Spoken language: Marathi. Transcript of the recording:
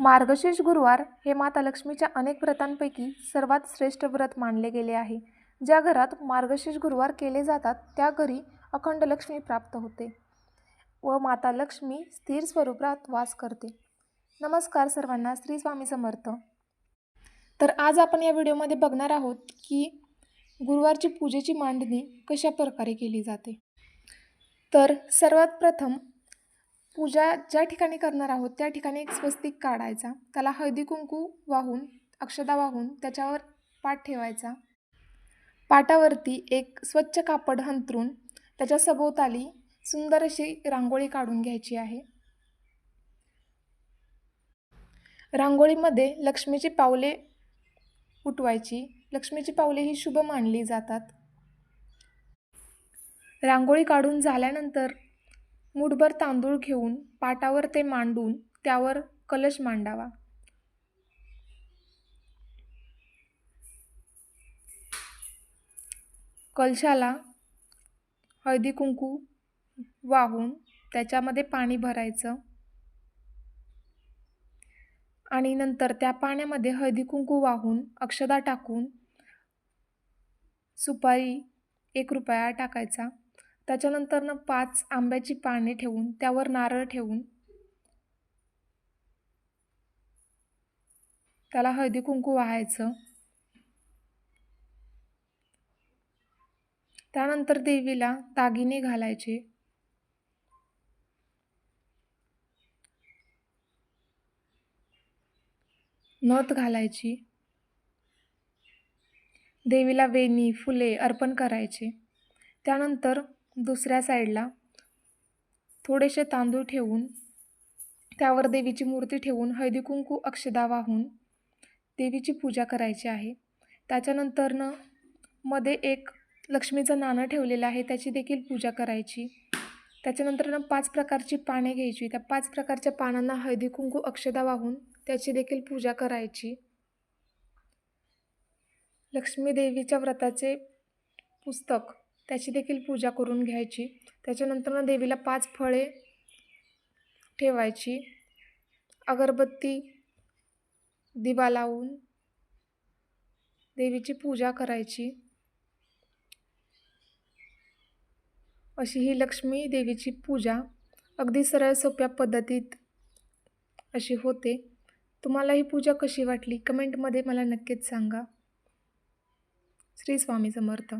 मार्गशीर्ष गुरुवार हे माता लक्ष्मीच्या अनेक व्रतांपैकी सर्वात श्रेष्ठ व्रत मानले गेले आहे. ज्या घरात मार्गशीर्ष गुरुवार केले जातात त्या घरी अखंड लक्ष्मी प्राप्त होते व माता लक्ष्मी स्थिर स्वरूपात वास करते. नमस्कार सर्वांना श्री स्वामी समर्थ. तर आज आपण या व्हिडिओमध्ये बघणार आहोत की गुरुवारची पूजेची मांडणी कशा प्रकारे केली जाते? तर सर्वात प्रथम पूजा ज्या ठिकाणी करणार आहोत त्या ठिकाणी एक स्वस्तिक काढायचा. त्याला हळदी कुंकू वाहून अक्षदा वाहून त्याच्यावर पाठ ठेवायचा. पाटावरती एक स्वच्छ कापड हंतरून त्याच्या सभोवताली सुंदर अशी रांगोळी काढून घ्यायची आहे. रांगोळीमध्ये लक्ष्मीची पावले उठवायची. लक्ष्मीची पावले ही शुभ मानली जातात. रांगोळी काढून झाल्यानंतर मुठभर तांदूळ घेऊन पाटावर ते मांडून त्यावर कलश मांडावा. कलशाला हळदी कुंकू वाहून त्याच्यामध्ये पाणी भरायचं आणि नंतर त्या पाण्यामध्ये हळदी कुंकू वाहून अक्षदा टाकून सुपारी एक रुपया टाकायचा. त्याच्यानंतरनं पाच आंब्याची पाने ठेवून त्यावर नारळ ठेवून त्याला हळदी कुंकू वाहायचं. त्यानंतर देवीला दागिने घालायचे. नथ घालायची. देवीला वेणी फुले अर्पण करायचे. त्यानंतर दुसऱ्या साईडला थोडेसे तांदूळ ठेवून त्यावर देवीची मूर्ती ठेवून हळदी कुंकू अक्षदा वाहून देवीची पूजा करायची आहे. त्याच्यानंतरनं मध्ये एक लक्ष्मीचं नाणं ठेवलेलं आहे त्याची देखील पूजा करायची. त्याच्यानंतरनं पाच प्रकारची पाने घ्यायची. त्या पाच प्रकारच्या पानांना हळदी कुंकू अक्षदा वाहून त्याची देखील पूजा करायची. लक्ष्मी देवीच्या व्रताचे पुस्तक त्याची देखील पूजा करून घ्यायची. त्याच्यानंतर देवीला पाच फळे ठेवायची. अगरबत्ती दिवा लावून देवीची पूजा करायची. अशी ही लक्ष्मी देवीची पूजा अगदी सरळ सोप्या पद्धतीत अशी होते. तुम्हाला ही पूजा कशी वाटली? कमेंटमध्ये मला नक्कीच सांगा. श्री स्वामी समर्थ.